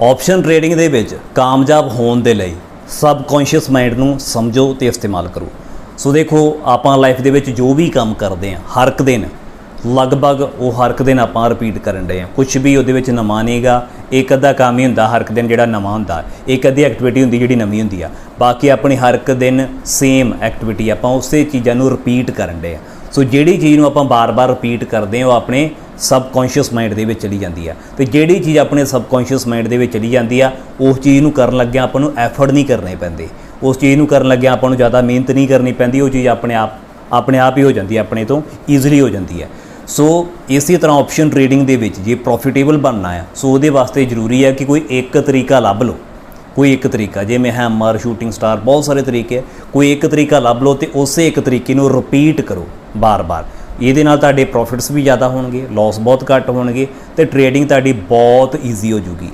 Option trading ਦੇ ਵਿੱਚ ਕਾਮਯਾਬ ਹੋਣ ਦੇ ਲਈ ਸਬਕੌਂਸ਼ੀਅਸ ਮਾਈਂਡ ਨੂੰ ਸਮਝੋ ਤੇ ਇਸਤੇਮਾਲ ਕਰੋ। ਸੋ ਦੇਖੋ, ਆਪਾਂ ਲਾਈਫ ਦੇ ਵਿੱਚ ਜੋ ਵੀ ਕੰਮ ਕਰਦੇ ਹਾਂ, ਹਰ ਇੱਕ ਦਿਨ, ਲਗਭਗ ਉਹ ਹਰ ਇੱਕ ਦਿਨ ਆਪਾਂ ਰਿਪੀਟ ਕਰਨ ਦੇ ਹਾਂ। ਕੁਝ ਵੀ ਉਹਦੇ ਵਿੱਚ ਨਵਾਂ ਨਹੀਂਗਾ ਇੱਕ ਅੱਧਾ ਕੰਮ ਹੀ ਹੁੰਦਾ, ਹਰ ਇੱਕ ਦਿਨ ਜਿਹੜਾ ਨਵਾਂ ਹੁੰਦਾ, ਇੱਕ ਅੱਧੀ ਐਕਟੀਵਿਟੀ ਹੁੰਦੀ ਜਿਹੜੀ ਨਵੀਂ ਹੁੰਦੀ ਆ। ਬਾਕੀ ਆਪਣੀ ਹਰ ਇੱਕ ਦਿਨ ਸੇਮ ਐਕਟੀਵਿਟੀ ਆਪਾਂ ਉਸੇ ਚੀਜ਼ਾਂ ਨੂੰ ਰਿਪੀਟ ਕਰਨ ਦੇ ਆ ਸੋ ਜਿਹੜੀ ਚੀਜ਼ ਨੂੰ ਆਪਾਂ ਬਾਰ-ਬਾਰ ਰਿਪੀਟ ਕਰਦੇ ਹਾਂ, ਉਹ ਆਪਣੇ ਸਬਕੌਂਸ਼ੀਅਸ ਮਾਈਂਡ ਦੇ ਵਿੱਚ ਚਲੀ ਜਾਂਦੀ ਆ। ਤੇ ਜਿਹੜੀ ਚੀਜ਼ ਆਪਣੇ ਸਬਕੌਂਸ਼ੀਅਸ ਮਾਈਂਡ ਦੇ ਵਿੱਚ ਚਲੀ ਜਾਂਦੀ ਆ, ਉਸ ਚੀਜ਼ ਨੂੰ ਕਰਨ ਲੱਗਿਆ ਆਪਾਂ ਨੂੰ ਐਫਰਟ ਨਹੀਂ ਕਰਨੇ ਪੈਂਦੇ। ਉਸ ਚੀਜ਼ ਨੂੰ ਕਰਨ ਲੱਗਿਆ ਆਪਾਂ ਨੂੰ ਜ਼ਿਆਦਾ ਮਿਹਨਤ ਨਹੀਂ ਕਰਨੀ ਪੈਂਦੀ, ਉਹ ਚੀਜ਼ ਆਪਣੇ ਆਪ ਆਪਣੇ ਆਪ ਹੀ ਹੋ ਜਾਂਦੀ ਹੈ ਆਪਣੇ ਤੋਂ ਈਜ਼ੀਲੀ ਹੋ ਜਾਂਦੀ ਹੈ ਸੋ ਇਸੇ ਤਰ੍ਹਾਂ ਆਪਸ਼ਨ ਟ੍ਰੇਡਿੰਗ ਦੇ ਵਿੱਚ ਜੇ ਪ੍ਰੋਫਿਟੇਬਲ ਬਣਨਾ ਹੈ ਸੋ ਉਹਦੇ ਵਾਸਤੇ ਜ਼ਰੂਰੀ ਹੈ ਕਿ ਕੋਈ ਇੱਕ ਤਰੀਕਾ ਲੱਭ ਲਓ। ਕੋਈ ਇੱਕ ਤਰੀਕਾ ਜਿਵੇਂ ਹੈਮਰ ਸ਼ੂਟਿੰਗ ਸਟਾਰ ਬਹੁਤ ਸਾਰੇ ਤਰੀਕੇ ਕੋਈ ਇੱਕ ਤਰੀਕਾ ਲੱਭ ਲਓ ਤੇ ਉਸੇ ਇੱਕ ਤਰੀਕੇ ਨੂੰ ਰਿਪੀਟ ਕਰੋ ਬਾਰ-ਬਾਰ। ਇਹਦੇ ਨਾਲ ਤੁਹਾਡੇ ਪ੍ਰੋਫਿਟਸ ਵੀ ਜ਼ਿਆਦਾ ਹੋਣਗੇ ਲਾਸ ਬਹੁਤ ਘੱਟ ਹੋਣਗੇ ਤੇ ਟ੍ਰੇਡਿੰਗ ਤੁਹਾਡੀ ਬਹੁਤ ਈਜ਼ੀ ਹੋ ਜੂਗੀ।